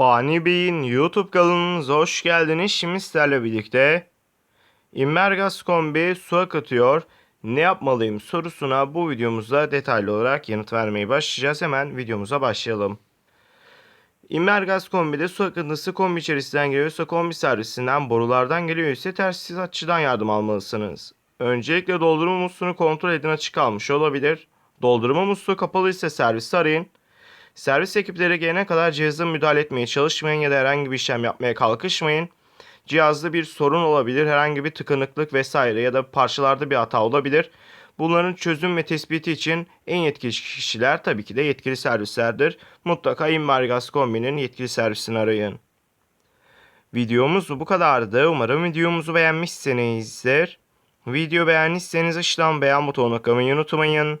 Fani Bey'in YouTube kanalınıza hoş geldiniz. Şimdi sizlerle birlikte İmmergas kombi su akıtıyor. Ne yapmalıyım sorusuna bu videomuzda detaylı olarak yanıt vermeye başlayacağız. Hemen videomuza başlayalım. İmmergas kombide su akıntısı kombi içerisinden geliyorsa kombi servisinden borulardan geliyor ise tesisatçıdan yardım almalısınız. Öncelikle doldurma musluğunu kontrol edin açık kalmış olabilir. Doldurma musluğu kapalı ise servisi arayın. Servis ekipleri gelene kadar cihaza müdahale etmeye çalışmayın ya da herhangi bir işlem yapmaya kalkışmayın. Cihazda bir sorun olabilir, herhangi bir tıkanıklık vesaire ya da parçalarda bir hata olabilir. Bunların çözüm ve tespiti için en yetkili kişiler tabii ki de yetkili servislerdir. Mutlaka Immergas Kombi'nin yetkili servisini arayın. Videomuz bu kadardı. Umarım videomuzu beğenmişsinizdir. Video beğendiyseniz aşağıdan beğen butonuna tıklamayı unutmayın.